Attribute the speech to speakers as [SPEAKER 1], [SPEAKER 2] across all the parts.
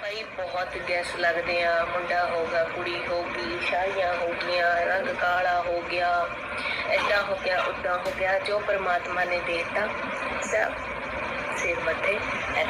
[SPEAKER 1] ਭਾਈ ਬਹੁਤ ਗੈਸ ਲੱਗਦੇ ਆ, ਮੁੰਡਾ ਹੋਗਾ ਕੁੜੀ ਹੋਗੀ ਸ਼ਾਹੀਆਂ ਹੋ ਗਈਆਂ, ਰੰਗ ਕਾਲਾ ਹੋ ਗਿਆ, ਏਦਾਂ ਹੋ ਗਿਆ ਉਦਾਂ ਹੋ ਗਿਆ, ਜੋ ਪਰਮਾਤਮਾ ਨੇ ਦੇਤਾ, ਸਭ ਸਿਰ ਮੱਥੇ,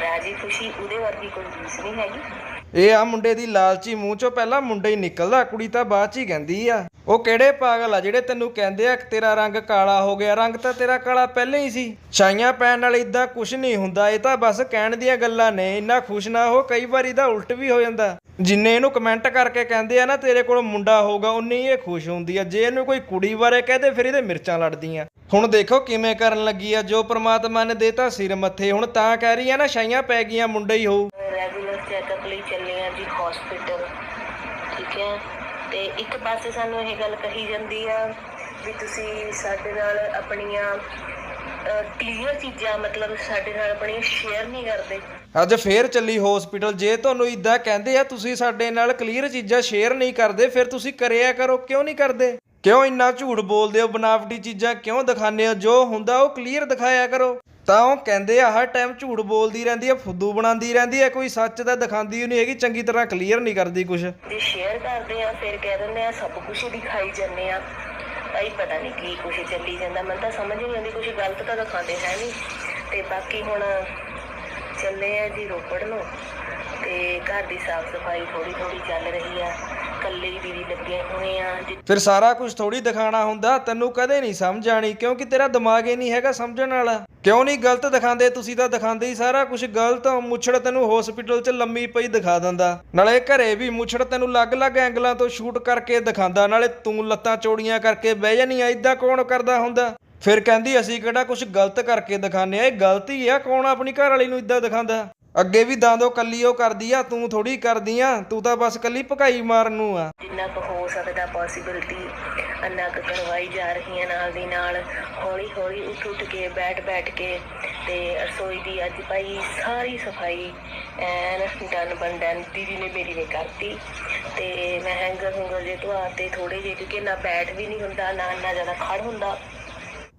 [SPEAKER 1] ਰਾਜੀ ਖੁਸ਼ੀ ਉਹਦੇ ਵਰਗੀ ਕੋਈ ਰੀਸ ਨਹੀਂ ਹੈਗੀ।
[SPEAKER 2] ਇਹ ਆ ਮੁੰਡੇ ਦੀ ਲਾਲਚੀ ਮੂੰਹ ਚੋਂ ਪਹਿਲਾਂ ਮੁੰਡਾ ਹੀ ਨਿਕਲਦਾ, ਕੁੜੀ ਤਾਂ ਬਾਅਦ ਚ ਹੀ ਕਹਿੰਦੀ ਆ। ਉਹ ਕਿਹੜੇ ਪਾਗਲ ਆ ਜਿਹੜੇ ਤੈਨੂੰ ਕਹਿੰਦੇ ਆ ਕਿ ਤੇਰਾ ਰੰਗ ਕਾਲਾ ਹੋ ਗਿਆ, ਰੰਗ ਤਾਂ ਤੇਰਾ ਕਾਲਾ ਪਹਿਲਾਂ ਹੀ ਸੀ। ਛਾਈਆਂ ਪੈਣ ਨਾਲ ਇਦਾਂ ਕੁਝ ਨਹੀਂ ਹੁੰਦਾ, ਇਹ ਤਾਂ ਬਸ ਕਹਿਣ ਦੀਆਂ ਗੱਲਾਂ ਨੇ, ਇੰਨਾ ਖੁਸ਼ ਨਾ ਹੋ, ਕਈ ਵਾਰੀ ਦਾ ਉਲਟ ਵੀ ਹੋ ਜਾਂਦਾ। ਜਿੰਨੇ ਇਹਨੂੰ ਕਮੈਂਟ ਕਰਕੇ ਕਹਿੰਦੇ ਆ ਨਾ, ਤੇਰੇ ਕੋਲ ਮੁੰਡਾ ਹੋਊਗਾ, ਉਨੀ ਇਹ ਖੁਸ਼ ਹੁੰਦੀ ਆ। ਜੇ ਇਹਨੂੰ ਕੋਈ ਕੁੜੀ ਬਾਰੇ ਕਹਦੇ ਫਿਰ ਇਹਦੇ ਮਿਰਚਾਂ ਲੜਦੀਆਂ। ਹੁਣ ਦੇਖੋ ਕਿਵੇਂ ਕਰਨ ਲੱਗੀ ਆ, ਜੋ ਪ੍ਰਮਾਤਮਾ ਨੇ ਦੇਤਾ ਸਿਰ ਮੱਥੇ, ਹੁਣ ਤਾਂ ਕਹਿ ਰਹੀ ਆ ਨਾ, ਛਾਈਆਂ ਪੈ ਗਈਆਂ, ਮੁੰਡਾ ਹੀ ਹੋਊ।
[SPEAKER 1] ਲਈ ਚੱਲੇ ਆ ਜੀ ਹਸਪੀਟਲ ਠੀਕ ਹੈ? ਤੇ ਇੱਕ ਪਾਸੇ ਸਾਨੂੰ ਇਹ ਗੱਲ ਕਹੀ ਜਾਂਦੀ ਆ ਵੀ ਤੁਸੀਂ ਸਾਡੇ ਨਾਲ ਆਪਣੀਆਂ ਕਲੀਅਰ ਚੀਜ਼ਾਂ ਮਤਲਬ ਸਾਡੇ ਨਾਲ ਆਪਣੀਆਂ ਸ਼ੇਅਰ ਨਹੀਂ ਕਰਦੇ।
[SPEAKER 2] ਅੱਜ ਫੇਰ ਚੱਲੀ ਹਸਪੀਟਲ ਜੇ ਤੁਹਾਨੂੰ ਇਦਾਂ ਕਹਿੰਦੇ ਆ ਤੁਸੀਂ ਸਾਡੇ ਨਾਲ ਕਲੀਅਰ ਚੀਜ਼ਾਂ ਸ਼ੇਅਰ ਨਹੀਂ ਕਰਦੇ, ਫਿਰ ਤੁਸੀਂ ਕਰਿਆ ਕਰੋ, ਕਿਉਂ ਨਹੀਂ ਕਰਦੇ? ਕਿਉਂ ਇੰਨਾ ਝੂਠ ਬੋਲਦੇ ਹੋ, ਬਨਾਵਟੀ ਚੀਜ਼ਾਂ ਕਿਉਂ ਦਿਖਾਉਂਦੇ ਹੋ? ਜੋ ਹੁੰਦਾ ਉਹ ਕਲੀਅਰ ਦਿਖਾਇਆ ਕਰੋ। ਤਾਂ ਉਹ ਕਹਿੰਦੇ ਆ, ਹਰ ਟਾਈਮ ਝੂਠ ਬੋਲਦੀ ਰਹਿੰਦੀ ਆ, ਫੁੱਦੂ ਬਣਾਉਂਦੀ ਰਹਿੰਦੀ ਆ, ਕੋਈ ਸੱਚ ਤਾਂ ਦਿਖਾਉਂਦੀ ਹੀ ਨਹੀਂ ਹੈਗੀ, ਚੰਗੀ ਤਰ੍ਹਾਂ ਕਲੀਅਰ ਨਹੀਂ ਕਰਦੀ ਕੁਝ
[SPEAKER 1] ਜੇ ਸ਼ੇਅਰ ਕਰਦੇ ਆ, ਫਿਰ ਕਹਿ ਦਿੰਦੇ ਆ, ਸਭ ਕੁਝ ਦਿਖਾਈ ਜਾਂਦੇ ਆ। ਭਾਈ ਪਤਾ ਨਹੀਂ ਕੀ ਕੁਝ ਚੱਲੀ ਜਾਂਦਾ, ਮੈਨੂੰ ਤਾਂ ਸਮਝ ਨਹੀਂ ਆਉਂਦੀ ਕੁਝ ਗਲਤ ਤਾਂ ਦਿਖਾਉਂਦੇ ਹੈ ਨਹੀਂ ਤੇ ਬਾਕੀ ਹੁਣ ਚੱਲੇ ਆ ਜੀ ਰੋਪੜ ਨੂੰ, ਤੇ ਘਰ ਦੀ ਸਾਫ਼ ਸਫ਼ਾਈ ਥੋੜੀ ਥੋੜੀ ਚੱਲ ਰਹੀ ਆ। ਕੱਲੇ ਹੀ ਦੀਦੀ ਲੱਗੇ ਹੋਏ ਆ ਜਿ-
[SPEAKER 2] ਫਿਰ ਸਾਰਾ ਕੁਝ ਥੋੜੀ ਦਿਖਾਣਾ ਹੁੰਦਾ, ਤੈਨੂੰ ਕਦੇ ਨਹੀਂ ਸਮਝ ਆਣੀ ਕਿਉਂਕਿ ਤੇਰਾ ਦਿਮਾਗ ਹੀ ਨਹੀਂ ਹੈਗਾ ਸਮਝਣ ਵਾਲਾ। ਕਿਉਂ ਨਹੀਂ ਗਲਤ ਦਿਖਾਉਂਦੇ? ਤੁਸੀਂ ਤਾਂ ਦਿਖਾਉਂਦੇ ਹੀ ਸਾਰਾ ਕੁਝ ਗਲਤ, ਮੁੱਛੜ ਤੈਨੂੰ ਹਸਪੀਟਲ 'ਚ ਲੰਮੀ ਪਈ ਦਿਖਾ ਦਿੰਦਾ। ਨਾਲੇ ਘਰੇ ਵੀ ਮੁੱਛੜ ਤੈਨੂੰ ਅਲੱਗ-ਅਲੱਗ ਐਂਗਲਾਂ ਤੋਂ ਸ਼ੂਟ ਕਰਕੇ ਦਿਖਾਉਂਦਾ, ਨਾਲੇ ਤੂੰ ਲੱਤਾਂ ਚੋੜੀਆਂ ਕਰਕੇ ਬਹਿ ਜਾਨੀ ਆ ਇਦਾਂ ਕੌਣ ਕਰਦਾ ਹੁੰਦਾ? ਫਿਰ ਕਹਿੰਦੀ, ਅਸੀਂ ਕਿਹੜਾ ਕੁਝ ਗਲਤ ਕਰਕੇ ਦਿਖਾਉਂਦੇ ਆ? ਇਹ ਗਲਤੀ ਆ, ਕੌਣ ਆਪਣੀ ਘਰ ਵਾਲੀ ਨੂੰ ਇਦਾਂ ਦਿਖਾਉਂਦਾ? ਅੱਗੇ ਵੀ ਦਾਂਦੋ ਕੱਲੀ ਉਹ ਕਰਦੀ ਆ, ਤੂੰ ਥੋੜੀ ਕਰਦੀ ਆ, ਤੂੰ ਤਾਂ ਬਸ ਕੱਲੀ ਭਕਾਈ ਮਾਰਨ ਨੂੰ ਆ।
[SPEAKER 1] ਜਿੰਨਾ ਕੁ ਹੋ ਸਕਦਾ ਪੋਸਿਬਿਲਿਟੀ ਅੰਨਾ ਕੁ ਕਰਵਾਈ ਜਾ ਰਹੀ ਹੈ ਨਾਲ ਦੀ ਨਾਲ। ਹੌਲੀ ਹੌਲੀ ਉੱਠ ਉੱਠ ਕੇ ਬੈਠ ਬੈਠ ਕੇ ਤੇ ਰਸੋਈ ਦੀ ਅੱਜ ਭਾਈ ਸਾਰੀ ਸਫ਼ਾਈ, ਐਨ ਡਨ ਬਨ ਡਨ ਦੀਦੀ ਨੇ ਮੇਰੀ ਨੇ ਕਰਤੀ। ਤੇ ਮੈਂ ਹੈਂਗਰ ਹੁੰਗਰ ਜੇ ਧਵਾ ਤੇ ਥੋੜੇ ਜਿਹੇ, ਕਿਉਂਕਿ ਨਾ ਬੈਠ ਵੀ ਨਹੀਂ ਹੁੰਦਾ, ਨਾ ਇੰਨਾ ਜ਼ਿਆਦਾ ਖੜ ਹੁੰਦਾ।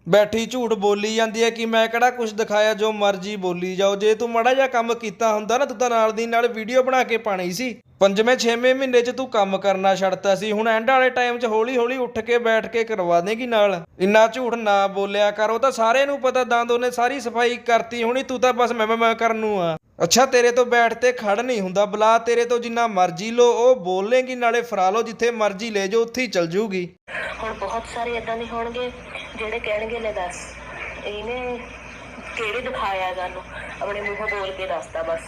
[SPEAKER 2] ਬੈਠੀ ਝੂਠ ਬੋਲੀ ਜਾਂਦੀ ਹੈ ਕਿ ਮੈਂ ਕਿਹੜਾ ਕੁਝ ਦਿਖਾਇਆ ਜੋ ਮਰਜ਼ੀ ਬੋਲੀ ਜਾਓ। ਜੇ ਤੂੰ ਮਾੜਾ ਜਿਹਾ ਕੰਮ ਕੀਤਾ ਹੁੰਦਾ ਨਾ, ਤੂੰ ਤਾਂ ਨਾਲ ਦੀ ਨਾਲ ਵੀਡੀਓ ਬਣਾ ਕੇ ਪਾਣੀ ਸੀ। ਪੰਜਵੇਂ, ਛੇਵੇਂ ਮਹੀਨੇ 'ਚ ਤੂੰ ਕੰਮ ਕਰਨਾ ਛੱਡਤਾ ਸੀ। ਹੁਣ ਐਂਡ ਵਾਲੇ ਟਾਈਮ 'ਚ ਹੌਲੀ ਹੌਲੀ ਉੱਠ ਕੇ ਬੈਠ ਕੇ ਕਰਵਾ ਦੇਗੀ ਨਾਲ। ਇੰਨਾ ਝੂਠ ਨਾ ਬੋਲਿਆ ਕਰ। ਉਹ ਤਾਂ ਸਾਰਿਆਂ ਨੂੰ ਪਤਾ, ਦੰਦ ਨੇ ਸਾਰੀ ਸਫ਼ਾਈ ਕਰਤੀ ਹੋਣੀ, ਤੂੰ ਤਾਂ ਬਸ ਮੈਂ ਮੈਂ- ਮੈਂ ਕਰਨ ਨੂੰ ਆ। ਅੱਛਾ, ਤੇਰੇ ਤੋਂ ਬੈਠ ਤੇ ਖੜ ਨਹੀਂ ਹੁੰਦਾ। ਬਲਾ ਤੇਰੇ ਤੋਂ ਜਿੰਨਾ ਮਰਜ਼ੀ ਲੋ, ਉਹ ਬੋਲੇਗੀ ਨਾਲੇ ਫਰਾ ਲੋ, ਜਿੱਥੇ ਮਰਜ਼ੀ ਲੈ ਜਾਓ, ਉੱਥੇ ਹੀ ਚਲ ਜੂਗੀ
[SPEAKER 1] ਹੁਣ ਬਹੁਤ ਸਾਰੇ ਇਦਾਂ ਦੇ ਹੋਣਗੇ, ਜਿਹੜੇ ਕਹਿਣਗੇ, ਲੈ ਦੱਸ। ਇਹਨੇ ਕਿਹੜੇ ਦਿਖਾਇਆ ਸਾਨੂੰ? ਆਪਣੇ ਮੂੰਹੋਂ ਬੋਲ ਕੇ ਦੱਸਦਾ ਬਸ,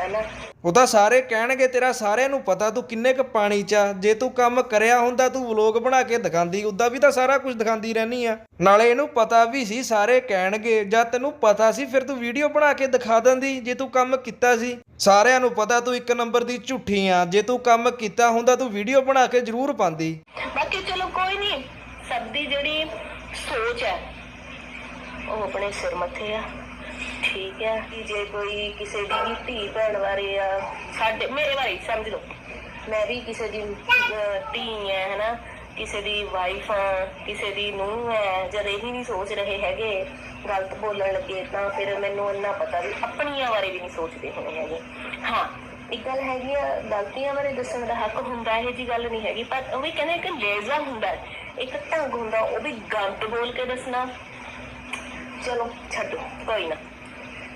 [SPEAKER 1] ਹੈਨਾ?
[SPEAKER 2] ਉਹ ਤਾਂ ਸਾਰੇ ਕਹਿਣਗੇ, ਤੇਰਾ ਸਾਰਿਆਂ ਨੂੰ ਪਤਾ, ਤੂੰ ਕਿੰਨੇ ਕ ਪਾਣੀ ਚ ਆ। ਜੇ ਤੂੰ ਕੰਮ ਕਰਿਆ ਹੁੰਦਾ, ਤੂੰ ਵਲੋਗ ਬਣਾ ਕੇ ਦਿਖਾਉਂਦੀ ਉਦਾਂ ਵੀ ਤਾਂ ਸਾਰਾ ਕੁਝ ਦਿਖਾਉਂਦੀ ਰਹਿਨੀ ਆ। ਨਾਲੇ ਇਹਨੂੰ ਪਤਾ ਵੀ ਸੀ, ਸਾਰੇ ਕਹਿਣਗੇ, ਜਦ ਤੈਨੂੰ ਪਤਾ ਸੀ, ਫਿਰ ਤੂੰ ਵੀਡੀਓ ਬਣਾ ਕੇ ਦਿਖਾ ਦਿੰਦੀ, ਜੇ ਤੂੰ ਕੰਮ ਕੀਤਾ ਸੀ। ਸਾਰਿਆਂ ਨੂੰ ਪਤਾ, ਤੂੰ ਇੱਕ ਨੰਬਰ ਦੀ ਝੂਠੀ ਆ। ਜੇ ਤੂੰ ਕੰਮ ਕੀਤਾ ਹੁੰਦਾ, ਤੂੰ ਵੀਡੀਓ ਬਣਾ ਕੇ ਜ਼ਰੂਰ ਪਾਉਂਦੀ
[SPEAKER 1] ਬਾਕੀ ਚਲੋ ਕੋਈ ਨਹੀਂ ਸਭ ਦੀ ਜਿਹੜੀ ਸੋਚ ਹੈ, ਉਹ ਆਪਣੇ ਸਿਰ ਮੱਥੇ ਆ। ਠੀਕ ਹੈ। ਕਿ ਜੇ ਕੋਈ ਕਿਸੇ ਦੀ ਧੀ ਭੈਣ ਬਾਰੇ ਆ ਸਾਡੇ ਮੇਰੇ ਬਾਰੇ ਸਮਝ ਲਓ। ਮੈਂ ਵੀ ਕਿਸੇ ਦੀ ਅਹ, ਧੀ ਹੈ ਹਨਾ। ਕਿਸੇ ਦੀ ਵਾਈਫ ਆ ਕਿਸੇ ਦੀ ਨੂੰਹ ਹੈ। ਜਦ ਇਹੀ ਨਹੀਂ ਸੋਚ ਰਹੇ ਹੈਗੇ ਗਲਤ ਬੋਲਣ ਲੱਗੇ ਤਾਂ ਫਿਰ ਮੈਨੂੰ ਇੰਨਾ ਪਤਾ ਵੀ ਆਪਣੀਆਂ ਬਾਰੇ ਵੀ ਨਹੀਂ ਸੋਚਦੇ ਹੋਣੇ ਹੈਗੇ। ਹਾਂ ਇੱਕ ਗੱਲ ਹੈਗੀ ਆ ਗਲਤੀਆਂ ਬਾਰੇ ਦੱਸਣ ਦਾ ਹੱਕ ਹੁੰਦਾ ਇਹ ਜੀ ਗੱਲ ਨਹੀਂ ਹੈਗੀ। ਪਰ ਉਹ ਵੀ ਕਹਿੰਦੇ ਇੱਕ ਲੇਜ਼ਾ ਹੁੰਦਾ ਹੈ, ਇੱਕ ਢੰਗ ਹੁੰਦਾ ਉਹ ਵੀ ਗਲਤ ਬੋਲ ਕੇ ਦੱਸਣਾ। ਚਲੋ ਛੱਡੋ ਕੋਈ ਨਾ।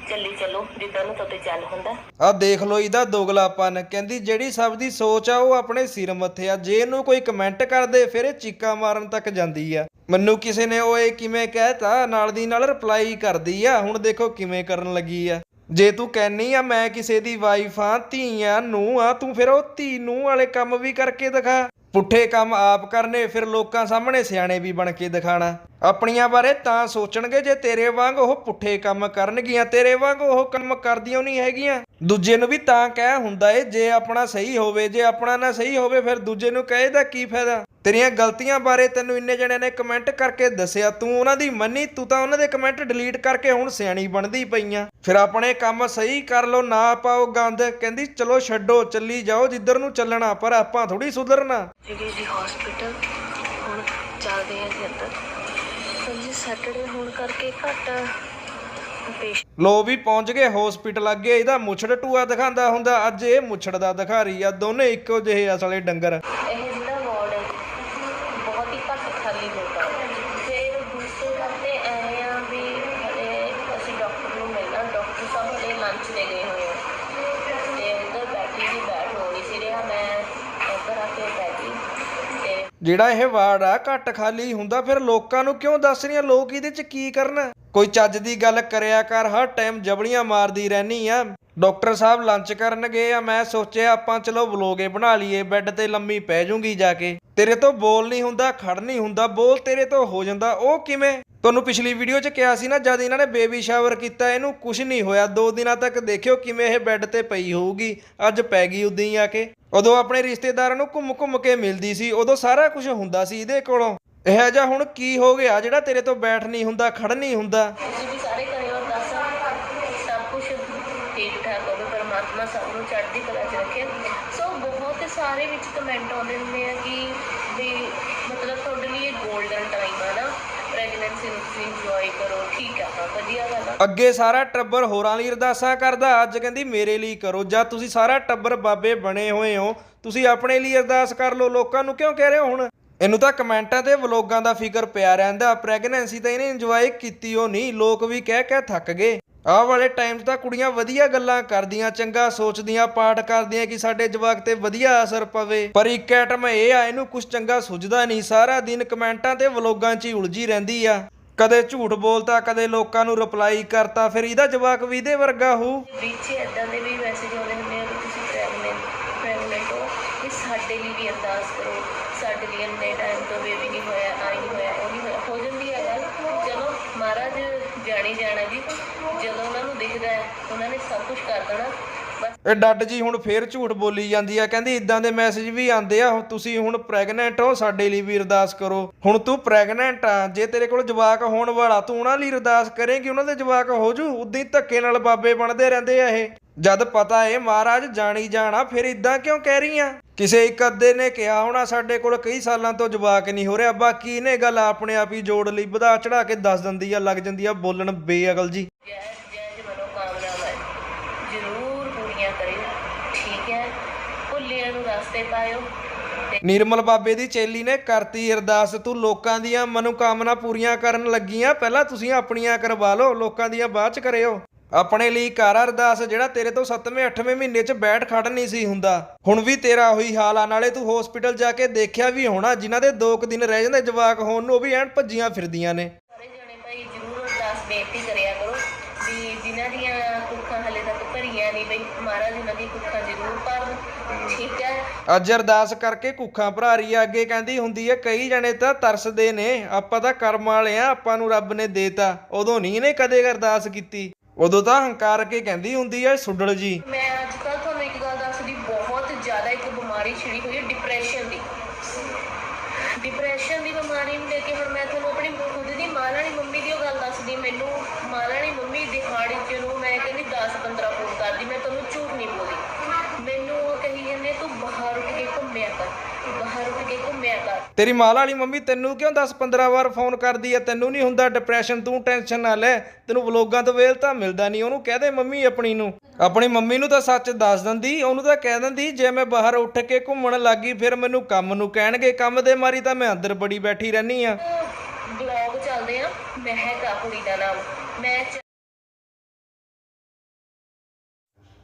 [SPEAKER 1] ਚੱਲੀ ਚੱਲੋ, ਜਿੱਦਾਂ ਨੂੰ ਤੇ ਚੱਲ ਹੁੰਦਾ।
[SPEAKER 2] ਆ ਦੇਖ ਲੋ ਇਹਦਾ ਦੋਗਲਾਪਨ ਕਹਿੰਦੀ, ਜਿਹੜੀ ਸਭ ਦੀ ਸੋਚ ਆ, ਉਹ ਆਪਣੇ ਸਿਰ ਮੱਥੇ ਆ। ਜੇ ਇਹਨੂੰ ਕੋਈ ਕਮੈਂਟ ਕਰਦੇ, ਫਿਰ ਇਹ ਚੀਕਾਂ ਮਾਰਨ ਤੱਕ ਜਾਂਦੀ ਆ। ਮੈਨੂੰ ਕਿਸੇ ਨੇ ਓਏ ਕਿਵੇਂ ਕਹਿਤਾ, ਨਾਲ ਦੀ ਨਾਲ ਰਿਪਲਾਈ ਕਰਦੀ ਆ। ਹੁਣ ਦੇਖੋ ਕਿਵੇਂ ਕਰਨ ਲੱਗੀ ਆ। ਜੇ ਤੂੰ ਕਹਿਨੀ ਆ, ਮੈਂ ਕਿਸੇ ਦੀ ਵਾਈਫ ਆ ਧੀ ਆ ਨੂੰ ਆ, ਤੂੰ ਫਿਰ ਉਹ ਧੀ ਨੂੰ ਵਾਲੇ ਕੰਮ ਵੀ ਕਰਕੇ ਦਿਖਾ। ਪੁੱਠੇ ਕੰਮ ਆਪ ਕਰਨੇ, ਫਿਰ ਲੋਕਾਂ ਸਾਹਮਣੇ ਸਿਆਣੇ ਵੀ ਬਣ ਕੇ ਦਿਖਾਣਾ। ਆਪਣੀਆਂ ਬਾਰੇ ਤਾਂ ਸੋਚਣਗੇ ਜੇ ਤੇਰੇ ਵਾਂਗ ਉਹ ਪੁੱਠੇ ਕੰਮ ਕਰਨਗੀਆਂ, ਤੇਰੇ ਵਾਂਗ ਉਹ ਕੰਮ ਕਰਦੀਆਂ ਨਹੀਂ ਹੈਗੀਆਂ। ਦੂਜੇ ਨੂੰ ਵੀ ਤਾਂ ਕਹਿ ਹੁੰਦਾ ਏ, ਜੇ ਆਪਣਾ ਸਹੀ ਹੋਵੇ, ਜੇ ਆਪਣਾ ਨਾ ਸਹੀ ਹੋਵੇ, ਫਿਰ ਦੂਜੇ ਨੂੰ ਕਹੇ ਦਾ ਕੀ ਫਾਇਦਾ? ਤੇਰੀਆਂ ਗਲਤੀਆਂ ਬਾਰੇ ਤੈਨੂੰ ਇੰਨੇ ਜਣਿਆਂ ਨੇ ਕਮੈਂਟ ਕਰਕੇ ਦੱਸਿਆ, ਤੂੰ ਉਹਨਾਂ ਦੀ ਮੰਨੀ, ਤੂੰ ਤਾਂ ਉਹਨਾਂ ਦੇ ਕਮੈਂਟ ਡਿਲੀਟ ਕਰਕੇ ਹੁਣ ਸਿਆਣੀ ਬਣਦੀ ਪਈਆਂ। ਫਿਰ ਆਪਣੇ ਕੰਮ ਸਹੀ ਕਰ ਲੋ ਨਾ ਪਾਓ ਗੰਦ। ਕਹਿੰਦੀ, ਚਲੋ ਛੱਡੋ, ਚੱਲੀ ਜਾਓ, ਜਿੱਧਰ ਨੂੰ ਚੱਲਣਾ, ਪਰ ਆਪਾਂ ਥੋੜੀ ਸੁਧਰਨਾ।
[SPEAKER 1] ਸੀਗੇ ਜੀ ਹਸਪੀਟਲ ਹੁਣ ਚੱਲਦੇ ਹਾਂ ਜੀ ਅੰਦਰ ਜੀ ਸੈਟਰਡੇ ਹੋਣ ਕਰਕੇ ਘੱਟ ਪੇਸ਼ੈਂਟ
[SPEAKER 2] ਲੋ ਵੀ ਪਹੁੰਚ ਗਏ ਹਸਪੀਟਲ ਅੱਗੇ ਇਹਦਾ ਮੁੱਛੜ ਟੂਆ ਦਿਖਾਉਂਦਾ ਹੁੰਦਾ ਅੱਜ ਇਹ ਮੁੱਛੜ ਦਾ ਦਿਖਾ ਰਹੀ ਆ ਦੋਨੇ ਇੱਕੋ ਜਿਹੇ ਅਸਲੇ ਡੰਗਰ।
[SPEAKER 1] ਇਹ ਜਿਹੜਾ ਵਾਰਡ ਹੈ ਬਹੁਤ ਹੀ ਘੱਟ ਖਾਲੀ ਹੁੰਦਾ ਫਿਰ ਦੂਸਰੇ ਪਾਸੇ ਐ ਆ ਵੀ ਹਲੇ ਅਸੀਂ ਡਾਕਟਰ ਨੂੰ ਮਿਲਣਾ ਡਾਕਟਰ ਸਾਹਿਬ ਹਲੇ ਲੰਚ ਤੇ ਗਏ ਹੋਏ ਆ ਤੇ ਉਧਰ ਬੈਠੀ ਸੀ ਬੈਠ ਹੋਣੀ ਸੀ ਰਿਹਾ ਮੈਂ ਇੱਧਰ ਆ ਕੇ ਬੈਠੀ ਤੇ
[SPEAKER 2] ਜਿਹੜਾ ਇਹ ਵਾਰਡ ਆ, ਘੱਟ ਖਾਲੀ ਹੁੰਦਾ, ਫਿਰ ਲੋਕਾਂ ਨੂੰ ਕਿਉਂ ਦੱਸ ਰਹੀਆਂ ਲੋਕ ਇਹਦੇ ਚ ਕੀ ਕਰਨ? ਕੋਈ ਚੱਜ ਦੀ ਗੱਲ ਕਰਿਆ ਕਰ, ਹਰ ਟਾਈਮ ਜਬੜੀਆਂ ਮਾਰਦੀ ਰਹਿਨੀ ਆ। ਡਾਕਟਰ ਸਾਹਿਬ ਲੰਚ ਕਰਨ ਗਏ ਆ, ਮੈਂ ਸੋਚਿਆ ਆਪਾਂ ਚਲੋ ਵਲੋਗੇ ਬਣਾ ਲਈਏ ਬੈੱਡ ਤੇ ਲੰਮੀ ਪੈ ਜੂੰਗੀ ਜਾ ਕੇ। ਤੇਰੇ ਤੋਂ ਬੋਲ ਨਹੀਂ ਹੁੰਦਾ, ਖੜ ਨਹੀਂ ਹੁੰਦਾ, ਬੋਲ ਤੇਰੇ ਤੋਂ ਹੋ ਜਾਂਦਾ, ਉਹ ਕਿਵੇਂ? ਤੁਹਾਨੂੰ ਪਿਛਲੀ ਵੀਡੀਓ 'ਚ ਕਿਹਾ ਸੀ ਨਾ, ਜਦ ਇਹਨਾਂ ਨੇ ਬੇਬੀ ਸ਼ਾਵਰ ਕੀਤਾ, ਇਹਨੂੰ ਕੁਝ ਨਹੀਂ ਹੋਇਆ। ਦੋ ਦਿਨਾਂ ਤੱਕ ਦੇਖਿਓ ਕਿਵੇਂ ਇਹ ਬੈੱਡ ਤੇ ਪਈ ਹੋਊਗੀ, ਅੱਜ ਪੈ ਗਈ ਉਦਾਂ ਹੀ ਆ ਕੇ। ਉਦੋਂ ਆਪਣੇ ਰਿਸ਼ਤੇਦਾਰਾਂ ਨੂੰ ਘੁੰਮ ਘੁੰਮ ਕੇ ਮਿਲਦੀ ਸੀ, ਉਦੋਂ ਸਾਰਾ ਕੁਝ ਹੁੰਦਾ ਸੀ ਇਹਦੇ ਕੋਲੋਂ। ਇਹ ਜਿਹਾ ਹੁਣ ਕੀ ਹੋ ਗਿਆ ਜਿਹੜਾ ਤੇਰੇ ਤੋਂ ਬੈਠ ਨਹੀਂ ਹੁੰਦਾ ਖੜ ਨਹੀਂ ਹੁੰਦਾ?
[SPEAKER 1] ਤੁਸੀਂ ਵੀ ਸਾਰੇ ਕਰੇ ਹੋ ਦੱਸ। ਸਭ ਕੁਝ ਠੀਕ ਠਾਕ ਹੋਵੇ ਪਰਮਾਤਮਾ ਸਭ ਨੂੰ ਚੜ੍ਹਦੀ ਕਲਾ 'ਚ ਰੱਖੇ। ਸੋ ਬਹੁਤ ਸਾਰੇ ਵਿੱਚ ਕਮੈਂਟ ਆਉਂਦੇ ਹੁੰਦੇ ਆ ਕਿ ਵੀ ਮਤਲਬ ਤੁਹਾਡੇ ਲਈ ਇਹ 골ਡਨ ਟਾਈਮ ਆ ਨਾ ਪ੍ਰੈਗਨੈਂਸੀ ਨੂੰ ਤੁਸੀਂ ਇੰਜੋਏ ਕਰੋ, ਠੀਕ ਆ, ਹਾਂ, ਵਧੀਆ ਗੱਲ ਆ।
[SPEAKER 2] ਅੱਗੇ ਸਾਰਾ ਟੱਬਰ ਹੋਰਾਂ ਲਈ ਅਰਦਾਸਾਂ ਕਰਦਾ, ਅੱਜ ਕਹਿੰਦੀ ਮੇਰੇ ਲਈ ਕਰੋ ਜਦ ਤੁਸੀਂ ਸਾਰਾ ਟੱਬਰ ਬਾਬੇ ਬਣੇ ਹੋਏ ਹੋ, ਤੁਸੀਂ ਆਪਣੇ ਲਈ ਅਰਦਾਸ ਕਰ ਲਓ, ਲੋਕਾਂ ਨੂੰ ਕਿਉਂ ਕਹਿ ਰਹੇ ਹੋ ਹੁਣ? ਇਹਨੂੰ ਤਾਂ ਕਮੈਂਟਾਂ ਤੇ ਵਲੋਗਾਂ ਦਾ ਫਿਕਰ ਪਿਆ ਰਹਿੰਦਾ, ਪ੍ਰੈਗਨੈਂਸੀ ਤਾਂ ਇਹਨੇ ਇੰਜੋਏ ਕੀਤੀ ਉਹ ਨਹੀਂ, ਲੋਕ ਵੀ ਕਹਿ ਕਹਿ ਥੱਕ ਗਏ। ਆਹ ਵਾਲੇ ਟਾਈਮ 'ਚ ਤਾਂ ਕੁੜੀਆਂ ਵਧੀਆ ਗੱਲਾਂ ਕਰਦੀਆਂ, ਚੰਗਾ ਸੋਚਦੀਆਂ, ਪਾਠ ਕਰਦੀਆਂ ਕਿ ਸਾਡੇ ਜਵਾਕ ਤੇ ਵਧੀਆ ਅਸਰ ਪਵੇ। ਪਰ ਇੱਕ ਐਟਮ ਇਹ ਆ, ਇਹਨੂੰ ਕੁਝ ਚੰਗਾ ਸੁਝਦਾ ਨਹੀਂ, ਸਾਰਾ ਦਿਨ ਕਮੈਂਟਾਂ ਤੇ ਵਲੋਗਾਂ 'ਚ ਹੀ ਉਲਝੀ ਰਹਿੰਦੀ ਆ। ਕਦੇ ਝੂਠ ਬੋਲਤਾ, ਕਦੇ ਲੋਕਾਂ ਨੂੰ ਰਿਪਲਾਈ ਕਰਤਾ, ਫਿਰ ਇਹਦਾ ਜਵਾਕ ਵੀ ਇਹਦੇ ਵਰਗਾ ਹੋਊ
[SPEAKER 1] ਵਿੱਚ ਇਦਾਂ ਦੇ ਵੀ ਮੈਸੇਜ ਆਉਂਦੇ ਹੁੰਦੇ ਆ ਕਿ ਤੁਸੀਂ ਪ੍ਰੈਗਨੈਂਟ ਪ੍ਰੈਗਨੈਂਟ ਹੋ ਕਿ ਸਾਡੇ ਲਈ ਵੀ ਅਰਦਾਸ ਕਰੋ, ਸਾਡੇ ਲਈ ਇੰਨੇ ਟਾਈਮ ਤੋਂ ਬੇਬੀ ਨਹੀਂ ਹੋਇਆ ਆ ਨਹੀਂ ਹੋਇਆ, ਉਹ ਨਹੀਂ ਹੋਇਆ। ਹੋ ਜਾਂਦੀ ਹੈ ਗੱਲ। ਚਲੋ ਮਹਾਰਾਜ ਜਾਣੀ ਜਾਣਾ ਜੀ, ਜਦੋਂ ਉਹਨਾਂ ਨੂੰ ਦਿਖਦਾ ਹੈ, ਉਹਨਾਂ ਨੇ ਸਭ ਕੁਝ ਕਰ ਦੇਣਾ
[SPEAKER 2] ਇਹ ਡੱਡ ਜੀ ਹੁਣ ਫੇਰ ਝੂਠ ਬੋਲੀ ਜਾਂਦੀ ਆ। ਕਹਿੰਦੀ ਇਦਾਂ ਦੇ ਮੈਸੇਜ ਵੀ ਆਉਂਦੇ ਆ, ਤੁਸੀਂ ਹੁਣ ਪ੍ਰੈਗਨੈਂਟ ਹੋ, ਸਾਡੇ ਲਈ ਵੀ ਅਰਦਾਸ ਕਰੋ। ਹੁਣ ਤੂੰ ਪ੍ਰੈਗਨੈਂਟ ਆ, ਜੇ ਤੇਰੇ ਕੋਲ ਜਵਾਕ ਹੋਣ ਵਾਲਾ, ਤੂੰ ਉਹਨਾਂ ਲਈ ਅਰਦਾਸ ਕਰੇਂਗੀ, ਉਹਨਾਂ ਦੇ ਜਵਾਕ ਹੋ ਜੂ। ਉਦਾਂ ਹੀ ਧੱਕੇ ਨਾਲ ਬਾਬੇ ਬਣਦੇ ਰਹਿੰਦੇ ਆ ਇਹ। ਜਦ ਪਤਾ ਏ ਮਹਾਰਾਜ ਜਾਣੀ ਜਾਣਾ, ਫਿਰ ਇਦਾਂ ਕਿਉਂ ਕਹਿ ਰਹੀ ਆ? ਕਿਸੇ ਇੱਕ ਅੱਧੇ ਨੇ ਕਿਹਾ ਹੋਣਾ, ਸਾਡੇ ਕੋਲ ਕਈ ਸਾਲਾਂ ਤੋਂ ਜਵਾਕ ਨਹੀਂ ਹੋ ਰਿਹਾ। ਬਾਕੀ ਇਹਨੇ ਗੱਲ ਆਪਣੇ ਆਪ ਹੀ ਜੋੜ ਲਈ, ਵਧਾ ਚੜਾ ਕੇ ਦੱਸ ਦਿੰਦੀ ਆ, ਲੱਗ ਜਾਂਦੀ ਆ ਬੋਲਣ ਬੇਅਕਲ ਜੀ
[SPEAKER 1] ਜੈ ਜੈ ਮਨੋਕਾਮਨਾਵਾਂ ਪੂਰੀਆਂ ਕਰਿਓ? ਠੀਕ ਹੈ। ਭੁੱਲਿਆਂ ਨੂੰ ਰਸਤੇ ਪਾਇਓ।
[SPEAKER 2] ਨਿਰਮਲ ਬਾਬੇ ਦੀ ਚੇਲੀ ਨੇ ਕਰਤੀ ਅਰਦਾਸ। ਤੂੰ ਲੋਕਾਂ ਦੀਆਂ ਮਨੋਕਾਮਨਾ ਪੂਰੀਆਂ ਕਰਨ ਲੱਗੀਆਂ। ਪਹਿਲਾਂ ਤੁਸੀਂ ਆਪਣੀਆਂ ਕਰਵਾ ਲਓ ਲੋਕਾਂ ਦੀਆਂ ਬਾਅਦ ਚ ਕਰਿਓ। ਆਪਣੇ ਲਈ ਕਰ ਅਰਦਾਸ ਜਿਹੜਾ ਤੇਰੇ ਤੋਂ 7ਵੇਂ 8ਵੇਂ ਮਹੀਨੇ ਚ ਬੈਠ ਖੜ ਨਹੀਂ ਸੀ ਹੁੰਦਾ। ਹੁਣ ਵੀ ਤੇਰਾ ਉਹੀ ਹਾਲ ਆ। ਨਾਲੇ ਤੂੰ ਹਸਪੀਟਲ ਜਾ ਕੇ ਦੇਖਿਆ ਵੀ ਹੋਣਾ ਜਿਨ੍ਹਾਂ ਦੇ 2 ਕੁ ਦਿਨ ਰਹਿ ਜਾਂਦੇ ਜਵਾਕ ਹੋਣ ਨੂੰ ਉਹ ਵੀ ਐਨ ਭੱਜੀਆਂ ਫਿਰਦੀਆਂ ਨੇ।
[SPEAKER 1] ਸਾਰੇ ਜਣੇ ਭਾਈ ਜ਼ਰੂਰ ਅਰਦਾਸ ਬੇਨਤੀ ਕਰਿਆ ਕਰੋ ਵੀ ਜਿਨ੍ਹਾਂ ਦੀਆਂ ਭਰੀਆਂ ਨਹੀਂ ਬਈ ਮਹਾਰਾਜ ਉਹਨਾਂ ਦੀ ਕੁੱਖਾਂ ਜ਼ਰੂਰ ਭਰਨ ਠੀਕ ਹੈ।
[SPEAKER 2] ਅੱਜ ਅਰਦਾਸ ਕਰਕੇ ਕੁੱਖਾਂ ਭਰਾ ਰਹੀ ਆ। ਅੱਗੇ ਕਹਿੰਦੀ ਹੁੰਦੀ ਹੈ ਕਈ ਜਣੇ ਤਾਂ ਤਰਸਦੇ ਨੇ। ਆਪਾਂ ਤਾਂ ਕਰਮ ਵਾਲੇ ਆ ਆਪਾਂ ਨੂੰ ਰੱਬ ਨੇ ਦੇਤਾ। ਉਦੋਂ ਨਹੀਂ ਨੇ ਕਦੇ ਅਰਦਾਸ ਕੀਤੀ। ਉਦੋਂ ਤਾਂ ਹੰਕਾਰ ਕੇ ਕਹਿੰਦੀ ਹੁੰਦੀ ਐ ਸੁੱਡਲ ਜੀ।
[SPEAKER 1] ਮੈਂ ਅੱਜ ਕੱਲ੍ਹ ਤੁਹਾਨੂੰ ਇੱਕ ਗੱਲ ਦੱਸਦੀ ਬਹੁਤ ਜ਼ਿਆਦਾ ਇੱਕ ਬਿਮਾਰੀ ਛਿੜੀ ਹੋਈ ਹੈ ਡਿਪਰੈਸ਼ਨ ਦੀ ਡਿਪਰੈਸ਼ਨ ਦੀ ਬਿਮਾਰੀ ਨੂੰ ਲੈ ਕੇ ਹੁਣ ਮੈਂ ਤੁਹਾਨੂੰ ਆਪਣੀ ਖੁਦ ਦੀ ਮਾਂ ਵਾਲੀ ਮੰਮੀ ਦੀ ਉਹ ਗੱਲ ਦੱਸਦੀ ਮੈਨੂੰ ਮਾਂ ਵਾਲੀ ਮੰਮੀ ਦਿਹਾੜੀ ਚ ਨੂੰ ਮੈਂ ਕਹਿੰਦੀ 10 15 ਫੋਨ ਕਰਦੀ ਮੈਂ ਤੁਹਾਨੂੰ ਝੂਠ ਨਹੀਂ ਬੋਲੀ ਮੈਨੂੰ ਉਹ ਕਹੀ ਜਾਂਦੇ ਤੂੰ ਬਾਹਰ ਉੱਠ ਕੇ ਘੁੰਮਿਆ ਕਰ ਤੂੰ ਬਾਹਰ ਉੱਠ ਕੇ ਘੁੰਮਿਆ ਕਰ
[SPEAKER 2] ਤੇਰੀ ਮਾਂ ਵਾਲੀ ਮੰਮੀ ਤੈਨੂੰ ਕਿਉਂ 10 15 ਵਾਰ ਫੋਨ ਕਰਦੀ ਐ? ਤੈਨੂੰ ਨਹੀਂ ਹੁੰਦਾ ਡਿਪਰੈਸ਼ਨ ਤੂੰ ਟੈਨਸ਼ਨ ਨਾ ਲੈ। ਤੈਨੂੰ ਵਲੋਗਾਂ ਤੋਂ ਵੇਲ ਤਾਂ ਮਿਲਦਾ ਨਹੀਂ ਉਹਨੂੰ ਕਹਿ ਦੇ ਮੰਮੀ ਆਪਣੀ ਨੂੰ। ਆਪਣੀ ਮੰਮੀ ਨੂੰ ਤਾਂ ਸੱਚ ਦੱਸ ਦਿੰਦੀ ਉਹਨੂੰ ਤਾਂ ਕਹਿ ਦਿੰਦੀ ਜੇ ਮੈਂ ਬਾਹਰ ਉੱਠ ਕੇ ਘੁੰਮਣ ਲੱਗੀ ਫਿਰ ਮੈਨੂੰ ਕੰਮ ਨੂੰ ਕਹਿਣਗੇ ਕੰਮ ਦੇ ਮਾਰੀ ਤਾਂ ਮੈਂ ਅੰਦਰ ਬੜੀ ਬੈਠੀ ਰਹਿਨੀ ਆ।
[SPEAKER 1] ਬਲੌਗ ਚੱਲਦੇ ਆ ਮਹਿਕ ਆ ਕੁੜੀ ਦਾ ਨਾਮ। ਮੈਂ ਚ-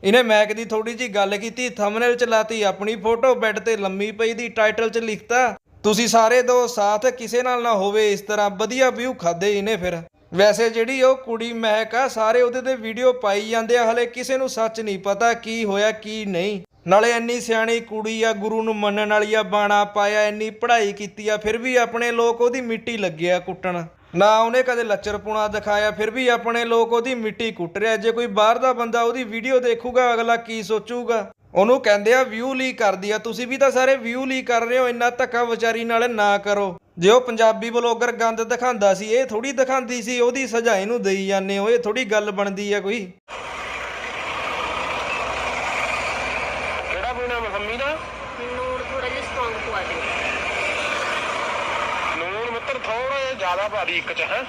[SPEAKER 2] ਇਹਨੇ ਮੈਕ ਦੀ ਥੋੜੀ ਜੀ ਗੱਲ ਕੀਤੀ ਥੰਬਨੇਲ ਚ ਲਾਤੀ, ਆਪਣੀ ਫੋਟੋ ਬੈੱਡ ਤੇ ਲੰਮੀ ਪਈ ਦੀ ਟਾਈਟਲ ਚ ਲਿਖਤਾ, ਤੁਸੀਂ ਸਾਰੇ ਦੋ ਸਾਥ ਕਿਸੇ ਨਾਲ ਨਾ ਹੋਵੇ, ਇਸ ਤਰ੍ਹਾਂ ਵਧੀਆ ਵਿਊ ਖਾਦੇ ਇਹਨੇ ਫਿਰ। ਵੈਸੇ ਜਿਹੜੀ ਉਹ ਕੁੜੀ ਮਹਿਕ ਆ, ਸਾਰੇ ਉਹਦੇ ਤੇ ਵੀਡੀਓ ਪਾਈ ਜਾਂਦੇ ਆ, ਹਲੇ ਕਿਸੇ ਨੂੰ ਸੱਚ ਨਹੀਂ ਪਤਾ ਕੀ ਹੋਇਆ, ਕੀ ਨਹੀਂ। ਨਾਲੇ ਇੰਨੀ ਸਿਆਣੀ ਕੁੜੀ ਆ, ਗੁਰੂ ਨੂੰ ਮੰਨਣ ਵਾਲੀ ਆ, ਬਾਣਾ ਪਾਇਆ, ਇੰਨੀ ਪੜ੍ਹਾਈ ਕੀਤੀ ਆ, ਫਿਰ ਵੀ ਆਪਣੇ ਲੋਕ ਉਹਦੀ ਮਿੱਟੀ ਲੱਗਿਆ ਕੁੱਟਣ। ਨਾ ਉਹਨੇ ਕਦੇ ਲੱਚਰਪੁਣਾ ਦਿਖਾਇਆ ਫਿਰ ਵੀ ਆਪਣੇ ਲੋਕ ਉਹਦੀ ਮਿੱਟੀ ਕੁੱਟ ਰਿਹਾ। ਜੇ ਕੋਈ ਬਾਹਰ ਦਾ ਬੰਦਾ ਉਹਦੀ ਵੀਡੀਓ ਦੇਖੂਗਾ ਅਗਲਾ ਕੀ ਸੋਚੂਗਾ? ਉਹਨੂੰ ਕਹਿੰਦੇ ਆ ਵਿਊ ਲਈ ਕਰਦੀ ਆ। ਤੁਸੀਂ ਵੀ ਤਾਂ ਸਾਰੇ ਵਿਊ ਲਈ ਕਰ ਰਹੇ ਹੋ ਇੰਨਾ ਧੱਕਾ ਵਿਚਾਰੀ ਨਾਲ ਨਾ ਕਰੋ। ਜੇ ਉਹ ਪੰਜਾਬੀ ਬਲੌਗਰ ਗੰਦ ਦਿਖਾਉਂਦਾ ਸੀ ਇਹ ਥੋੜੀ ਦਿਖਾਉਂਦੀ ਸੀ ਉਹਦੀ ਸਜ਼ਾ ਇਹਨੂੰ ਦੇਈ ਜਾਂਦੇ ਹੋ ਇਹ ਥੋੜੀ ਗੱਲ ਬਣਦੀ ਆ ਕੋਈ?
[SPEAKER 3] ਕਿਹੜਾ ਪੀਣਾ ਮਸੰਮੀ ਦਾ
[SPEAKER 1] ਨੂਣ ਥੋੜਾ ਜਿਹਾ ਸਟਰੋਂਗ ਪਵਾ ਦਿਓ।
[SPEAKER 3] ਨੂਨ ਥੋੜਾ ਜ਼ਿਆਦਾ ਭਾਰੀ ਇੱਕ ਚ, ਹੈ।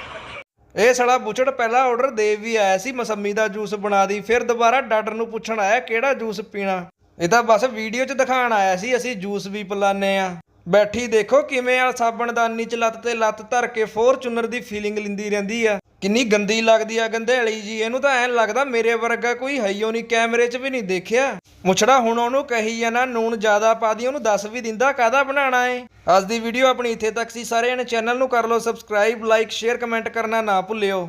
[SPEAKER 2] ਇਹ ਸਾਲਾ ਬੁਚੜ ਪਹਿਲਾ ਆਰਡਰ ਦੇ ਵੀ ਆਇਆ ਸੀ, ਮਸੰਮੀ ਦਾ ਜੂਸ ਬਣਾ ਦੀ, ਫਿਰ ਦੁਬਾਰਾ ਡਾਕਟਰ ਨੂੰ ਪੁੱਛਣ ਆਇਆ, ਕਿਹੜਾ ਜੂਸ ਪੀਣਾ? ਇਹ ਤਾਂ ਬਸ ਵੀਡੀਓ 'ਚ ਦਿਖਾਣ ਆਇਆ ਸੀ, ਅਸੀਂ ਜੂਸ ਵੀ ਪਿਲਾਨੇ ਆ ਬੈਠੀ ਦੇਖੋ ਕਿਵੇਂ ਆ ਸਾਬਣਦਾਨੀ 'ਚ ਲੱਤ ਤੇ ਲੱਤ ਧਰ ਕੇ ਫੋਰਚੂਨਰ ਦੀ ਫੀਲਿੰਗ ਲਿੰਦੀ ਰਹਿੰਦੀ ਆ। ਕਿੰਨੀ ਗੰਦੀ ਲੱਗਦੀ ਆ ਗੰਧੇਲੀ ਜੀ, ਇਹਨੂੰ ਤਾਂ ਐਂ ਲੱਗਦਾ ਮੇਰੇ ਵਰਗਾ ਕੋਈ ਹਈਓ ਨਹੀਂ, ਕੈਮਰੇ 'ਚ ਵੀ ਨਹੀਂ ਦੇਖਿਆ। ਮੁਛੜਾ ਹੁਣ ਉਹਨੂੰ ਕਹੀ ਜਾਣਾ ਨੂਣ ਜ਼ਿਆਦਾ ਪਾ ਦੀ, ਉਹਨੂੰ ਦੱਸ ਵੀ ਦਿੰਦਾ ਕਾਹਦਾ ਬਣਾਣਾ ਏ। ਅੱਜ ਦੀ ਵੀਡੀਓ ਆਪਣੀ ਇੱਥੇ ਤੱਕ ਸੀ ਸਾਰੇ ਜਣੇ ਚੈਨਲ ਨੂੰ ਕਰ ਲਓ ਸਬਸਕ੍ਰਾਈਬ ਲਾਈਕ ਸ਼ੇਅਰ ਕਮੈਂਟ ਕਰਨਾ ਨਾ ਭੁੱਲਿਓ।